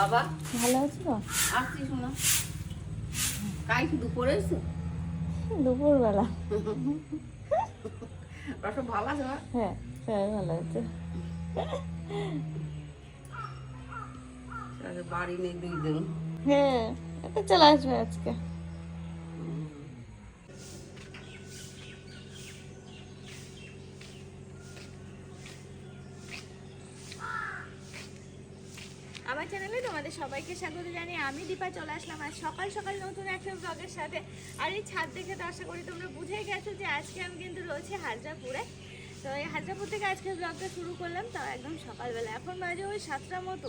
বাবা? ভালো আছো? আসছি শোনো। কাই কি দুপুরে এসো দুপুরবেলা। ভালো আছে হ্যাঁ সবাই ভালো আছে। বাড়ি নেই দুই দিন। হ্যাঁ চলে আসবে আজকে আমার চ্যানেলে তোমাদের সবাইকে স্বাগত জানিয়ে আমি দীপা চলে আসলাম আজ সকাল সকাল নতুন একটা ব্লগের সাথে। আর এই ছাদ দেখে তো আশা করি তোমরা বুঝেই গেছো যে আজকে আমি কিন্তু রয়েছি হাজরাপুরে। তো এই হাজরাপুর থেকে আজকে ব্লগটা শুরু করলাম তাও একদম সকালবেলা। এখন বাজে ওই সাতটার মতো।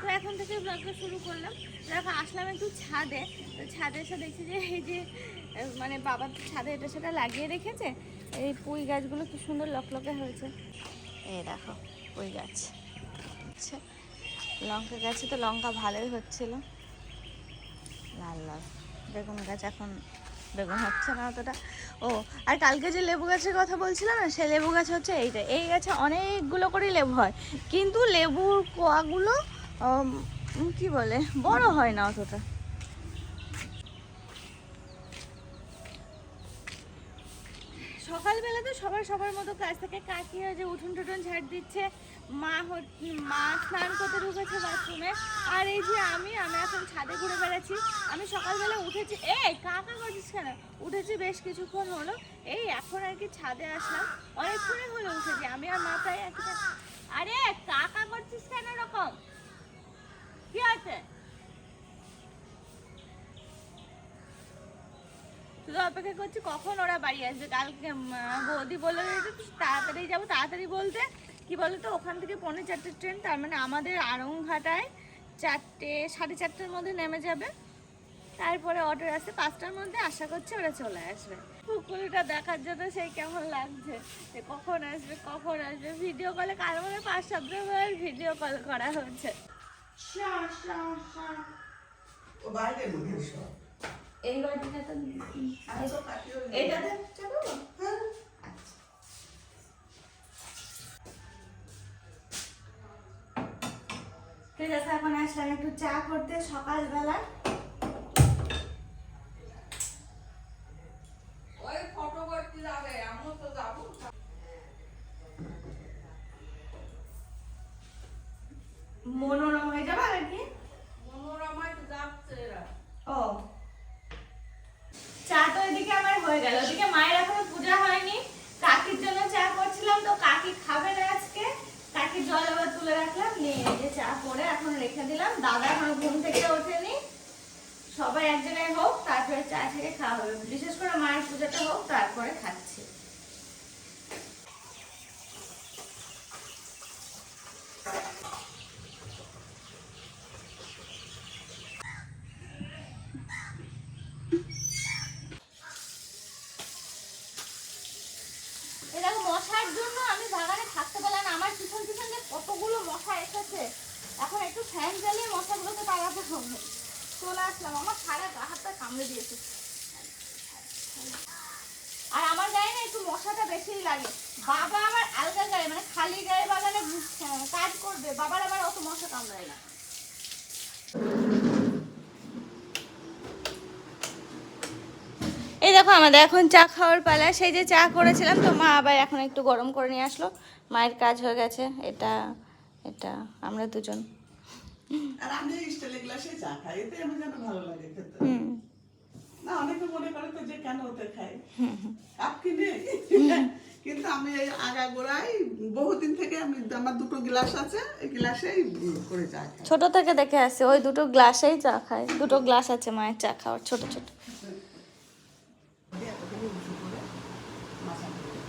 তো এখন থেকে ব্লগটা শুরু করলাম। দেখো, আসলাম একটু ছাদে। তো ছাদে এসে দেখছি যে এই যে মানে বাবা তো ছাদে এটা সেটা লাগিয়ে রেখেছে। এই পুঁই গাছগুলো কি সুন্দর লকলকে হয়েছে। এই দেখো ওই গাছ। আচ্ছা। লঙ্কা গাছে তো লঙ্কা ভালোই হচ্ছিল। লাল লাল। বেগুন গাছ এখন বেগুন হচ্ছে না অতটা। ও আর কালকে যে লেবু গাছের কথা বলছিলাম না সে লেবু গাছ হচ্ছে এইটা। এই গাছে অনেকগুলো করে লেবু হয়। কিন্তু লেবুর কোয়াগুলো কি বলে বড় হয় না অতটা। সকালবেলা তো সবার সবার মতো কাজ থেকে। কাকি হয়ে যে উঠুন টুটুন ঝাড় দিচ্ছে। মা মা স্নান করতে ঢুকেছে বাথরুমে। আর এই যে আমি আমি এখন ছাদে ঘুরে বেড়াচ্ছি। আমি সকালবেলা উঠেছি এই কাকা করছিস কেন? উঠেছি বেশ কিছুক্ষণ হলো। এই, এখন আর কি ছাদে আসলাম। অনেকক্ষণই হলো উঠেছি। আমি আর মা প্রায় সাথে- আরে কাকা করছিস কেন এরকম? কি আছে শুধু অপেক্ষা করছি কখন ওরা বাড়ি আসবে। কালকে বৌদি বলে যে একটু তাড়াতাড়ি যাব, তাড়াতাড়ি বলতে কি বলতো ওখান থেকে পৌনে চারটে ট্রেন তার মানে আমাদের আড়ংঘাটায় চারটে সাড়ে চারটের মধ্যে নেমে যাবে। তারপরে অটো আসে পাঁচটার মধ্যে আশা করছে ওরা চলে আসবে। পুকুরটা দেখার জন্য সেই কেমন লাগছে যে কখন আসবে কখন আসবে। ভিডিও কলে কার মধ্যে পাঁচ সপ্তাহ ভিডিও কল করা হচ্ছে। ও বাইরের মধ্যে সব। এই বাড়িটা তো ঠিক আছে এখন আসলাম একটু চা করতে সকালবেলা ওই ফটো করতে যাবে আমিও তো যাব মনোরম হয়ে যাবে নাকি মনোরমায় তো যাচ্ছে এরা ও চা তো এদিকে আমার হয়ে গেল ওদিকে মায়ের এখনও পূজা হয়নি কাকির জন্য চা করছিলাম তো কাকি খাবে না আজকে কাকির জল আবার তুলে রাখলাম নিয়ে এই যে চা করে এখন রেখে দিলাম দাদা এখনও ঘুম থেকে ওঠেনি সবাই এক জায়গায় হোক তারপরে চা থেকে খাওয়া হবে বিশেষ করে মায়ের পূজাটা হোক তারপরে খাচ্ছি এই দেখো মশার জন্য আমি বাগানে থাকতে পারলাম না। আমার পিছন পিছন যে কতগুলো মশা এসেছে। এখন একটু ফ্যান চালিয়ে মশাগুলোকে তাড়াতে হবে। চলে আসলাম। আমার সারা গা হাতটা কামড়ে দিয়েছে। আর আমার গায়ে না একটু মশাটা বেশিই লাগে। বাবা আমার আলগা গায়ে মানে খালি গায়ে বাগানে কাজ করবে। বাবার আবার অত মশা কামড়ায় না। দেখো আমাদের এখন চা খাওয়ার পালা। সেই যে চা করেছিলাম তো মা আবার এখন একটু গরম করে নিয়ে আসলো। মায়ের কাজ হয়ে গেছে এটা এটা আমরা দুজন। খাই খাই? কিন্তু আমি বহুদিন থেকে আমি আমার দুটো গ্লাস আছে এই গ্লাসেই করে চা খাই। ছোট থেকে দেখে আসছে ওই দুটো গ্লাসেই চা খায় দুটো গ্লাস আছে মায়ের চা খাওয়ার ছোট ছোট দিয়ে এতখানি উঁচু করে মাথা করে দিই।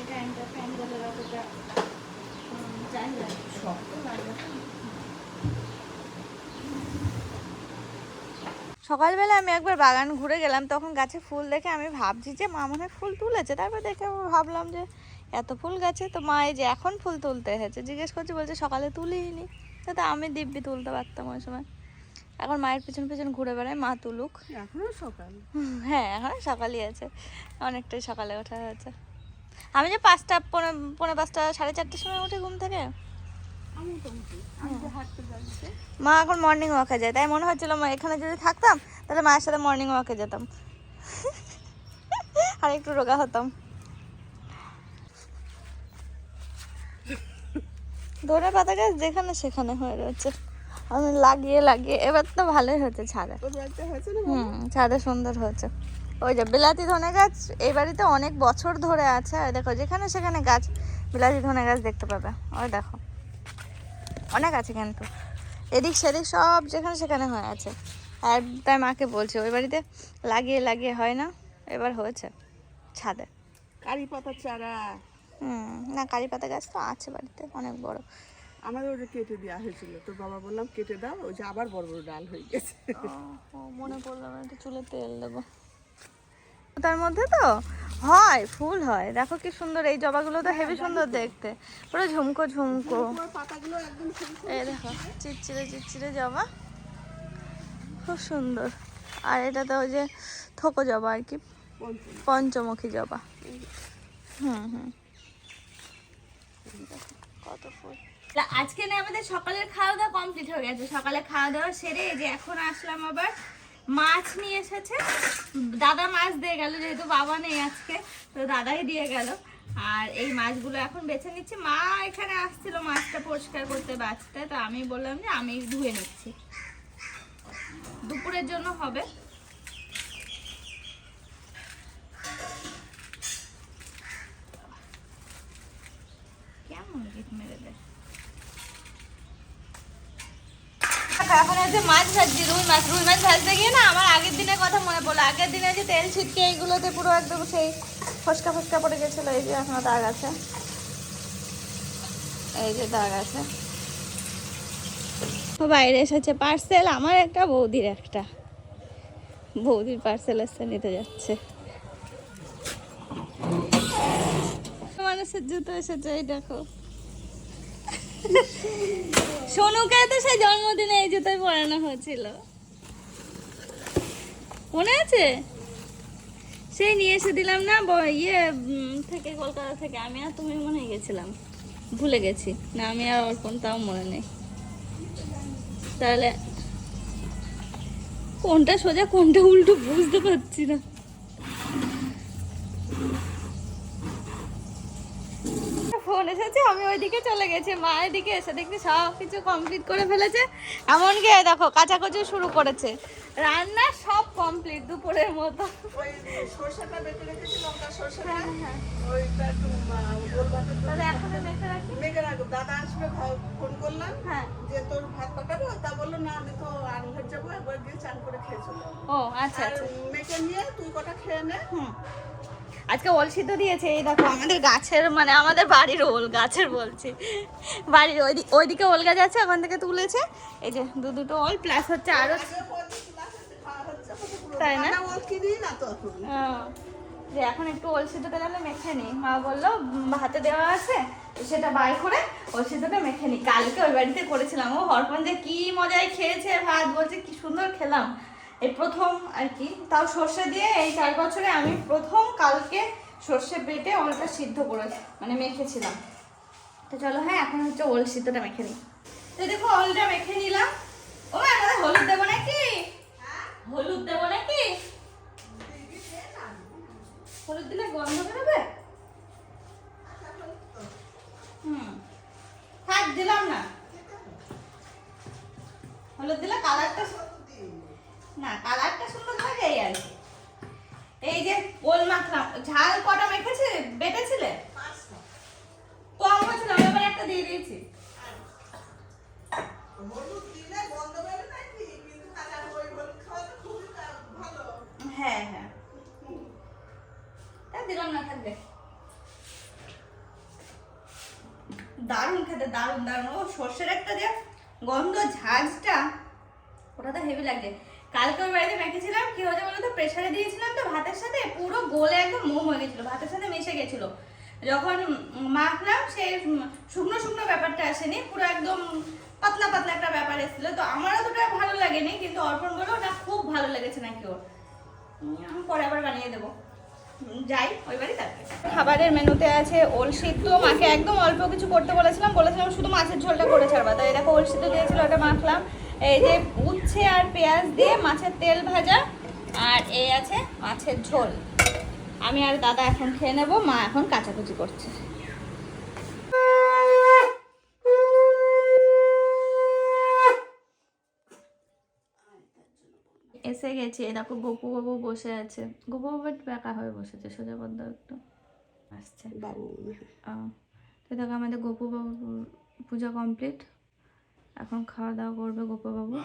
এটা একটা প্যান্ডেলের অতটা চাহিদা শক্ত লাগে সকালবেলা আমি একবার বাগান ঘুরে গেলাম তখন গাছে ফুল দেখে আমি ভাবছি যে মা মনে ফুল তুলেছে। তারপর দেখে ভাবলাম যে এত ফুল গাছে তো মা এই যে এখন ফুল তুলতে এসেছে জিজ্ঞেস করছে বলছে সকালে তুলিনি। তো আমি দিব্যি তুলতে পারতাম ওই সময়। এখন মায়ের পিছন পিছন ঘুরে বেড়ায় মা তুলুক। এখনও সকাল। হ্যাঁ এখন সকালই আছে অনেকটাই সকালে ওঠা হয়েছে। আমি যে পাঁচটা পৌনে পৌনে পাঁচটা সাড়ে চারটের সময় উঠে ঘুম থেকে? মা এখন মর্নিং ওয়াকে যায়। তাই মনে হচ্ছিল মা এখানে যদি থাকতাম তাহলে মায়ের সাথে মর্নিং ওয়াকে যেতাম। আর একটু রোগা হতাম। ধরে পাতা গাছ যেখানে সেখানে হয়ে রয়েছে। আমি লাগিয়ে লাগিয়ে এবার তো ভালোই হয়েছে ছাদে। ছাদে সুন্দর হয়েছে। ওই যে বিলাতি ধনে গাছ এই বাড়িতে অনেক বছর ধরে আছে। আর দেখো যেখানে সেখানে গাছ বিলাতি ধনে গাছ দেখতে পাবে। ওই দেখো অনেক আছে কিন্তু। এদিক সেদিক সব যেখানে সেখানে হয়ে আছে। আর তাই মাকে বলছে ওই বাড়িতে লাগিয়ে লাগিয়ে হয় না এবার হয়েছে ছাদে। কারি পাতার চারা হুম না কারি পাতা গাছ তো আছে বাড়িতে অনেক বড়। আমাদের ওটা কেটে দেওয়া হয়েছিল তো বাবা বললাম কেটে দাও ওই যে আবার বড় বড় ডাল হয়ে গেছে। ও মনে পড়ল না একটু চুলে তেল দেবো। তার মধ্যে তো? হয় ফুল হয়। দেখো কি সুন্দর এই জবাগুলো তো হেভি সুন্দর দেখতে। পুরো ঝুমকো ঝুমকো। এই দেখো চিরচিরে চিরচিরে জবা। খুব সুন্দর। আর এটা তো ওই যে থোকো জবা আর কি পঞ্চমুখী জবা। হুম হুম। কত ফুল। আজকে না আমাদের সকালের খাওয়া দাওয়া কমপ্লিট হয়ে গেছে। সকালে খাওয়া দাওয়া সেরে এই যে এখন আসলাম আবার মাছ নিয়ে এসেছে। দাদা মাছ দিয়ে গেল, যেহেতু বাবা নেই আজকে, তো দাদাই দিয়ে গেল। আর এই মাছগুলো এখন বেছে নিচ্ছি। মা এখানে আসছিল মাছটা পরিষ্কার করতে বাঁচতে তো আমি বললাম যে আমি ধুয়ে নিচ্ছি। দুপুরের জন্য হবে। কেমন গিট মেরে দেয়? এখন হচ্ছে মাছ ভাজছি, রুই মাছ। রুই মাছ ভাজতে গিয়ে না আমার আগের দিনের কথা মনে পড়ল। আগের দিনে যে তেল ছিটকে এইগুলোতে পুরো একদম সেই ফসকা ফসকা পড়ে গেছিল, এই যে এখনও দাগ আছে। এই যে দাগ আছে। বাইরে এসেছে পার্সেল আমার একটা, বৌদির একটা। বৌদির পার্সেল এসে নিতে যাচ্ছে। মানুষের জুতো এসেছে, এই দেখো। সোনুকে তো সেই জন্মদিনে এই জুতোই পরানো হয়েছিল। মনে আছে? সেই নিয়ে এসে দিলাম না ইয়ে থেকে কলকাতা থেকে। আমি আর তুমি মনে গেছিলাম। ভুলে গেছি। না, আমি আর অর্পণ তাও মনে নেই। তাহলে কোনটা সোজা, কোনটা উল্টো বুঝতে পারছি না। ফোন এসেছে আমি ওইদিকে চলে গেছি মা এদিকে এসে দেখছি সব কিছু কমপ্লিট করে ফেলেছে। এমনকি দেখো কাচাকুচি শুরু করেছে। রান্না সব কমপ্লিট দুপুরের মতো। মেঘে রাখো? দাদা আসবে ফোন করলাম হ্যাঁ। যে তোর ভাত তা বলল না আমি তো আনঘর যাব একবার গিয়ে চান করে খেয়ে চলে ও আচ্ছা আচ্ছা। মেখে নিয়ে তুই কটা খেয়ে নে। হুম। আজকে ওল সিদ্ধ দিয়েছে এই দেখো আমাদের গাছের মানে আমাদের বাড়ির ওল গাছের বলছি। বাড়ির ওই দিক- ওইদিকে ওল গাছ আছে ওখান থেকে তুলেছে। এই যে দু দুটো ওল প্লাস হচ্ছে আরও তাই না? এখন। যে এখন একটু ওল সিদ্ধটা তাহলে মেখে নিই মা বলল হাতে দেওয়া আছে সেটা বার করে ওল সিদ্ধটা মেখে নিই কালকে ওই বাড়িতে করেছিলাম। ও হরপন যে কি মজায় খেয়েছে ভাত বলছে কি সুন্দর খেলাম। এই প্রথম আর কি। তাও সর্ষে দিয়ে এই চার বছরে আমি প্রথম কালকে সর্ষে বেটে ওলটা সিদ্ধ করে মানে মেখেছিলাম। তো চলো হ্যাঁ এখন হচ্ছে ওল সিদ্ধটা মেখে নিই। তো দেখো, ওলটা মেখে নিলাম। ও আমাদের হলুদ দেবো নাকি? হলুদ দেবো নাকি? হলুদ দিলে গন্ধ বেরোবে? হুম। থাক, দিলাম না। হলুদ দিলে কালারটা না, কালারটা সুন্দর থাকে এই আর কি। এই যে ওল মাখলাম ঝাল কটা মেখেছে? বেটেছিলে? কম হয়েছিল, আমি এবার একটা দিয়ে দিয়েছি। হ্যাঁ হ্যাঁ। দিলাম না, থাকবে। দারুণ খেতে, দারুণ দারুণ। ও সর্ষের একটা যে গন্ধ, ঝাঁঝটা ওটা তো হেভি লাগে। কালকে ওই বাড়িতে মেখেছিলাম কি হয়েছে বলতো? প্রেশারে দিয়েছিলাম তো ভাতের সাথে, পুরো গোলে একদম মোম হয়ে গেছিল, ভাতের সাথে মিশে গেছিল। যখন মাখলাম উম শুকনো শুকনো ব্যাপারটা আসেনি, পুরো একদম পাতলা পাতলা একটা ব্যাপার এসেছিল। তো আমার অতটা ভালো লাগেনি, কিন্তু অর্পণ বলো ওটা খুব ভালো লেগেছে নাকি ওর? আমি পরে আবার বানিয়ে দেবো। যাই, ওই বাড়ি তারপরে। খাবারের মেনুতে আছে ওল সিদ্ধ মাকে একদম অল্প কিছু করতে বলেছিলাম বলেছিলাম শুধু মাছের ঝোলটা করে ছাড়বা। তাই দেখো ওল সিদ্ধ দিয়েছিল, ওটা মাখলাম। এই যে উচ্ছে আর পেঁয়াজ দিয়ে মাছের তেল ভাজা আর এই আছে মাছের ঝোল। আমি আর দাদা এখন খেয়ে নেব মা এখন কাচাকুচি করছে। এসে গেছি দেখো গোপু বাবু বসে আছে। গোপু বাবু একটু একা হয়ে বসেছে সোজা পদ্ম একটু আসছে। বাবু। তো দেখো আমাদের গোপু বাবুর পূজা কমপ্লিট। এখন খাওয়া দাওয়া করবে গোপু বাবু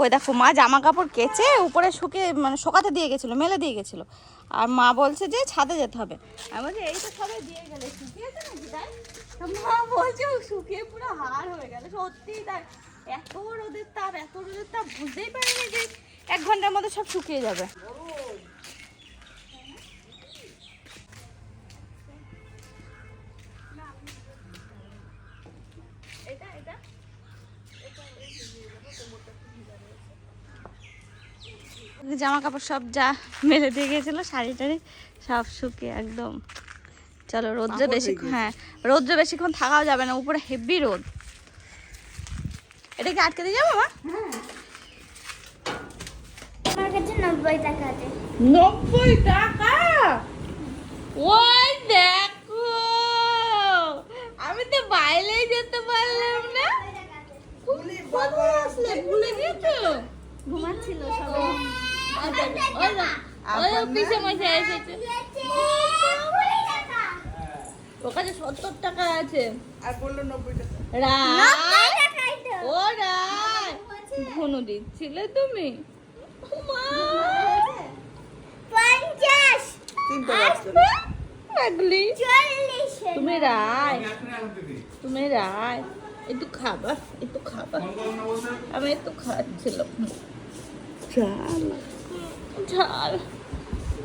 ওই দেখো, মা জামা কাপড় কেচে উপরে শুকিয়ে মানে শোকাতে দিয়ে গেছিল, মেলে দিয়ে গেছিল। আর মা বলছে যে ছাদে যেতে হবে। আমি বলছি, এই তো সবাই দিয়ে গেলে, শুকিয়েছে নাকি মা বলছে শুকিয়ে পুরো হাড় হয়ে গেল সত্যিই তাই। এত রোদের তাপ, এত রোদের তাপ, বুঝতেই পারিনি যে এক ঘণ্টার মধ্যে সব শুকিয়ে যাবে। জামা কাপড় সব যা মেলে দিয়ে গেছিল শাড়ি টাড়ি সব শুকিয়ে একদম। চলো রোদ্রে বেশি হ্যাঁ রোদ্রে বেশিক্ষণ থাকাও যাবে না উপরে হেভি রোদ। এটা কি আটকে দিয়ে যাব মা আমার কাছে নব্বই টাকা আছে। নব্বই টাকা? ওই দেখো আমি তো বাইরেই যেতে পারলাম না। ভুলে গেছো? ঘুমাচ্ছিল সবাই। কাছে সত্তর টাকা আছে আর বলল নব্বই টাকা ও রায় ঘনু দিচ্ছিলে তুমি তুমি রায় তুমি রায়, একটু খাবা একটু খাবা আমি একটু খাচ্ছিলাম। ঝাল ঝাল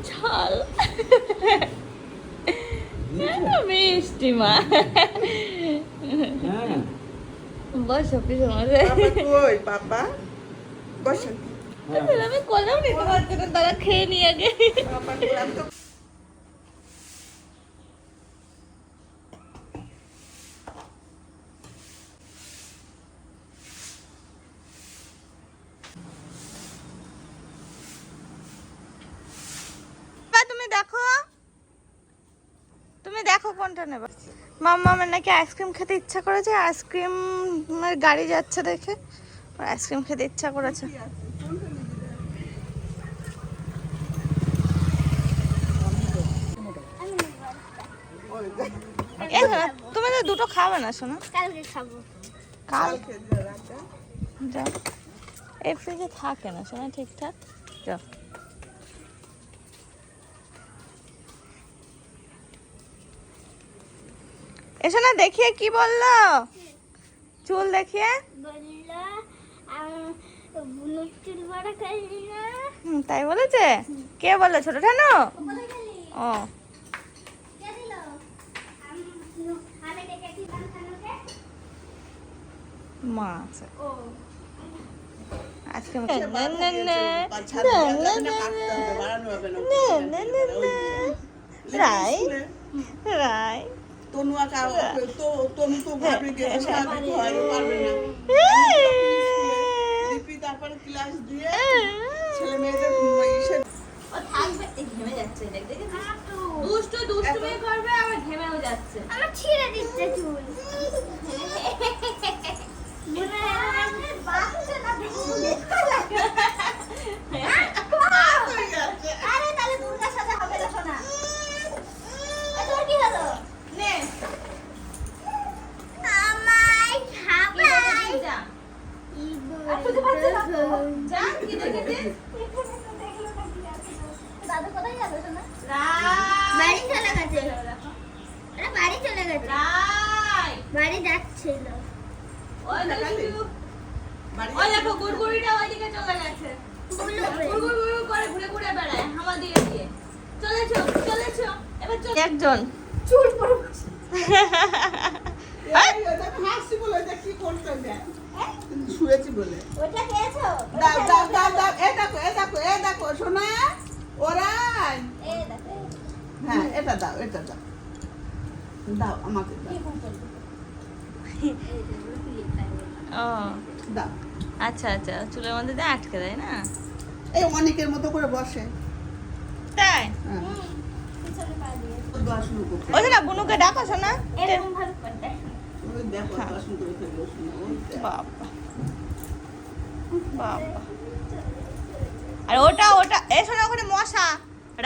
ঝাল মিষ্টি মা। বসো পিছনে পাপা বসেন আমি কলাম নিতে পারছি না তারা খেয়ে নিয়ে আগে পাপা কই আমি তো বা তুমি দেখো। তুমি দেখো কোনটা নেবে। মাম্মা আমার নাকি আইসক্রিম খেতে ইচ্ছা করেছে আইসক্রিম গাড়ি যাচ্ছে দেখে। আইসক্রিম খেতে ইচ্ছা করেছে। তুমি তো দুটো খাবে না শোনো। কালকে খাব। কালকে যা এই ফ্রিজে থাকে না শোনো ঠিকঠাক। যাও। এসো না দেখিয়ে কি বলল চুল দেখিয়ে বলল আমি চুল বড় করলি না হুম, তাই বলেছে কে বলল ছোট ঠানো ও কে দিল আমি আমি ডেকেছি বানখানোকে মা আছে আজকে সে না তনুয়া কা তো তনু তো ভাবে গেছে সারাদিন ঘরে পারবে না। লিপি তারপরে ক্লাস দিয়ে ছেলে মেয়েদের ইসে ও থাকবে এই ঘেমে যাচ্ছে দেখ দেখে দুষ্টু দুষ্টুমি করবে আবার ঘেমেও যাচ্ছে আমার ছিঁড়ে দিচ্ছে চুল মনে হয় আমার বাচ্চা না বেশি আরে তাহলে দুর্গার সাথে হবে না শোনা এ, তোর কি হলো নে আমায় খাবাই যা যা কি দেখেছিস দাদু কোথায় যাবে শোনা রাই বাড়ি চলে গেছে আরে বাড়ি চলে গেছে রাই বাড়ি যাচ্ছিল ওই দেখালি? দেখো বাড়ি ওই দেখো গুড়গুড়িটা ওইদিকে চলে গেছে গুড়গুড় গুড়গুড় করে ঘুরে ঘুরে বেড়ায় হাওয়া দিয়ে দিয়ে চলেছো চলেছো এবার চল একজন চুল পড়ে বসে। এই, ওটা হাসছি বলে ওটা কি করতে দেয় কিন্তু শুয়েছি বলে। ওটা খেয়েছো? দাও দাও দাও দাও এ দেখো এ দেখো এ দেখো শোনা ওরাই। এই দেখো হ্যাঁ এটা দাও এটা দাও। দাও আমাকে দাও। ও। দাও। আচ্ছা আচ্ছা চুলের মধ্যে দিয়ে আটকে দেয় না? এই অনেকের মতো করে বসে। তাই? হ্যাঁ। ওই না বুনুকে ডাকো শোনা এরকম ভাবে করতে। দেখো। বাবা বাবা আর ওটা ওটা। এ শোনা ওখানে মশা।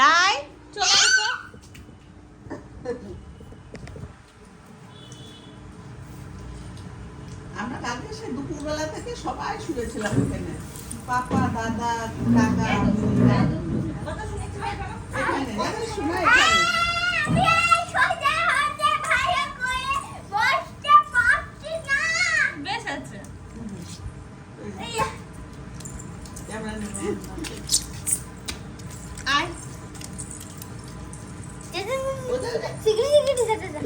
রাই। চলে আমরা কালকে সে দুপুরবেলা থেকে সবাই শুয়েছিলাম এখানে পাপা দাদা কাকা এখানে শোনা এখানে আমি এই সোজা হাতে ভালো করে বসতে পারছি না বেশ আছে ক্যামেরা নেবে আয় সিগড়ি সিগড়ি যেতে যা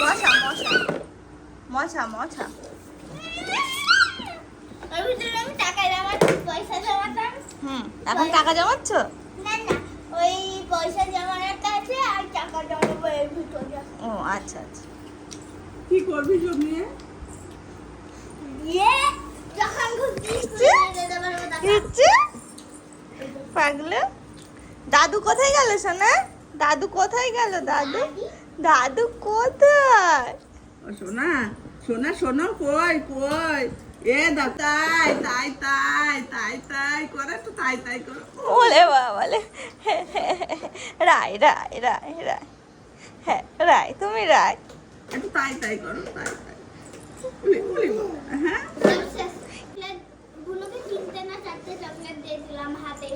মশা মশা মশা মশা ওর ভিতরে আমি টাকা জমা পয়সা জমাতাম হুম এখন টাকা জমাচ্ছ না না ওই পয়সা জমানোটা আছে আর টাকা জমাবো এর ভিতরে ও আচ্ছা আচ্ছা। কি করবি যখন কি? দিতে পারব টাকা কিচ্ছে? পাগলে? দাদু কোথায় গেল সোনা? দাদু কোথায় গেল দাদু? দাদু? কোথায়? ও সোনা সোনা শোনো কই কই? এ দাও তাই তাই তাই তাই তাই করে তো তাই তাই করো। বলে বাবালে। রাই রাই রাই রাই হ্যাঁ রাই তুমি রাই একটু তাই তাই করো তাই তাই। উলি উলি হ্যাঁ? গুলোকে তিনটে না চারটে চকলেট দিয়েছিলাম হাতে।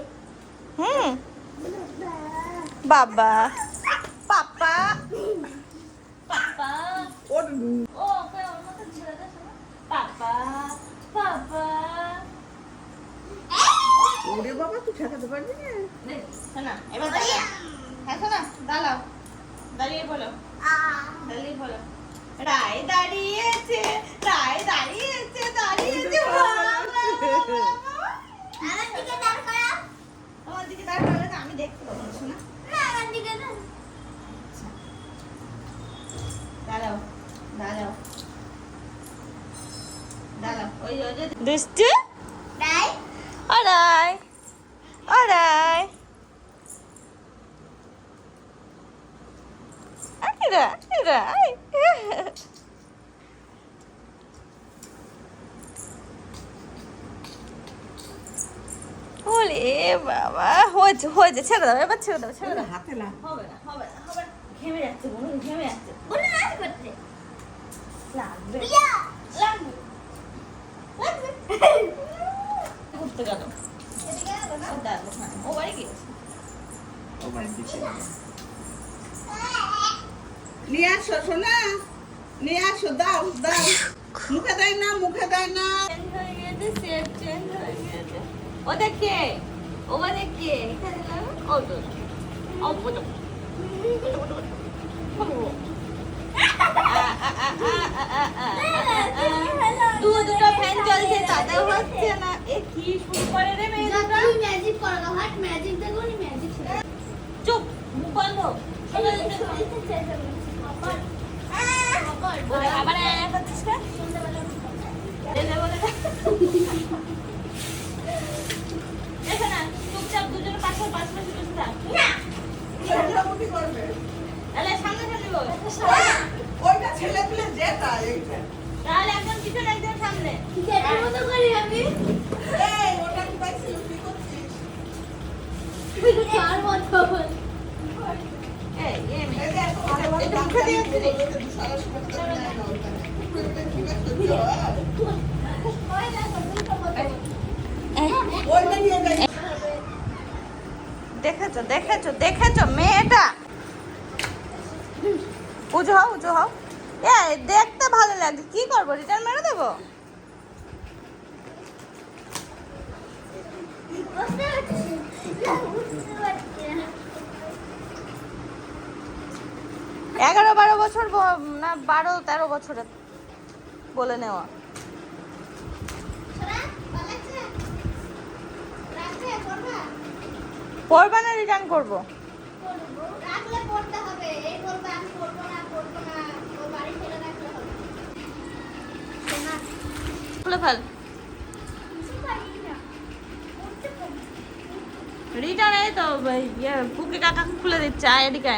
হুম। বাবা। পাপা। পাপা ওর ও ওকে ওর মতো ছেড়ে দে পাপা পাপা। ওরে বাবা তুই ঠেকাতে পারবি না? শোনা এবার দাঁড়াও। হ্যাঁ শোনা দাঁড়াও। দাঁড়িয়ে বলো। দাঁড়িয়ে বলো। রায় দাঁড়িয়েছে রায় দাঁড়িয়েছে দাঁড়িয়েছে। আমার দিকে দাঁড় দিকে তো আমি দেখতে পাবো না শোনা। না আমার দিকে না। দাঁড়াও দাঁড়াও। দাঁড়াও ওই ওই যে। দুষ্টু? তাই আড়াই আড়াই ওলে বাবা হয়েছে হয়েছে ছেড়ে দাও এবার ছেড়ে দাও ছেড়ে দাও। হাতে লাগ হবে না হবে না হবে না। ঘেমে যাচ্ছে বলুন ঘেমে যাচ্ছে। বলে নাচ করতে লাগবে। লাগবে। লাগবে। ঘুরতে গেল। এদিকে আলো না। ও দাদু ও বাড়ি গিয়েছে। ও বাড়ি দিকে নিয়ে আসো সোনা। নিয়ে আসো দাও দাও। মুখে দেয় না মুখে দেয় না। চেঞ্জ গিয়েছে সেট চেঞ্জ গিয়েছে। ও দেখে মানে কে এখানে না ও তো ও বুঝো দু দুটো ফ্যান চলছে হচ্ছে না। এ কি শুরু করে রে মেয়েটা? ম্যাজিক করো হাট ম্যাজিক দেখো ম্যাজিক চুপ মুখ বন্ধ। তাহলে একজন পিছনে একজন সামনে মতো করি আমি এই ওটা কি পাইছিল? কি করছিস? দেখেছ দেখেছ দেখেছ, মেয়েটা? উজো হও উজো হও। এ, দেখতে ভালো লাগছে। কি করব? রিটার্ন মেরে দেবো বুঝতে পারছি না, বুঝতে পারছি না। এগারো বারো বছর না, বারো তেরো বছরের বলে নেওয়া? পড়বা না রিটার্ন করব ফেলে। রিটার্ন এই তো ইয়ে পুকি কাকা খুলে দিচ্ছে এদিকে।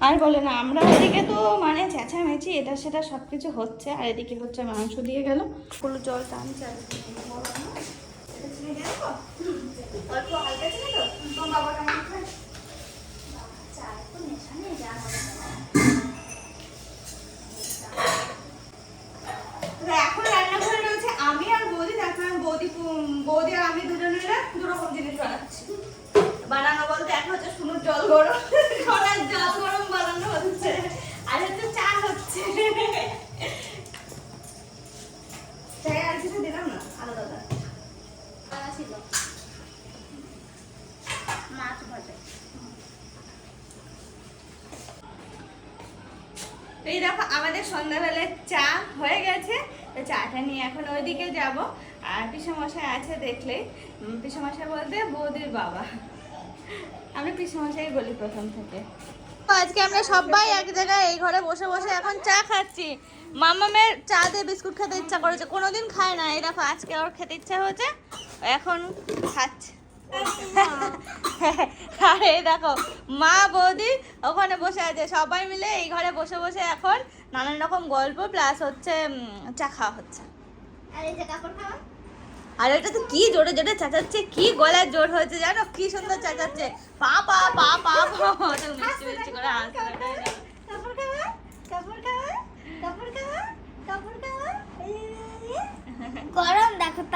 আর বলে না, আমরা এদিকে তো মানে চেঁচামেচি, এটা সেটা সব কিছু হচ্ছে, আর এদিকে হচ্ছে মাংস দিয়ে গেল। পুরো জল টান আর কি। বড় না? এটা চিনি দিয়ে দেবো? অল্প হালকা চিনি তো? তোমার বাবা কেমন খায়? চা একটু নেশা নেই, যা হবে না। তো এখন রান্নাঘরে রয়েছে আমি আর বৌদি তারপর আমি বৌদি পু- বৌদি আর আমি দুজনেরা দু রকম জিনিস বানাচ্ছি বানানো বলতে এক হচ্ছে শুনুর জল গরম কড়ার জল গরম বানানো হচ্ছে আর হচ্ছে চা হচ্ছে চায়ে আর কিছু দিলাম না আলাদা আলাদা খাওয়া ছিল। মাছ ভাজা এই দেখো আমাদের সন্ধ্যাবেলায় চা হয়ে গেছে তো চাটা নিয়ে এখন ওইদিকে যাব আর পিসমশাই আছে দেখলে পিসমশাই বলতে বৌদির বাবা। আমি পিসমশাই বলি প্রথম থেকে। আজকে আমরা সবাই এক জায়গায় এই ঘরে বসে বসে এখন চা খাচ্ছি। মামামের চা দিয়ে বিস্কুট খেতে ইচ্ছা করেছে কোনোদিন খায় না। এই দেখো আজকে ওর খেতে ইচ্ছা হয়েছে এখন খাচ্ছে। আর এই দেখো মা বৌদি ওখানে বসে আছে। সবাই মিলে এই ঘরে বসে বসে এখন নানান রকম গল্প প্লাস হচ্ছে চা খাওয়া হচ্ছে। আর এই যে কাপড় খাওয়া? আর এটা তো কি জোরে জোরে চেঁচাচ্ছে কি গলায় জোর হয়েছে জানো কি সুন্দর চেঁচাচ্ছে পা পা পা পা পা মিষ্টি মিষ্টি করে গরম দেখো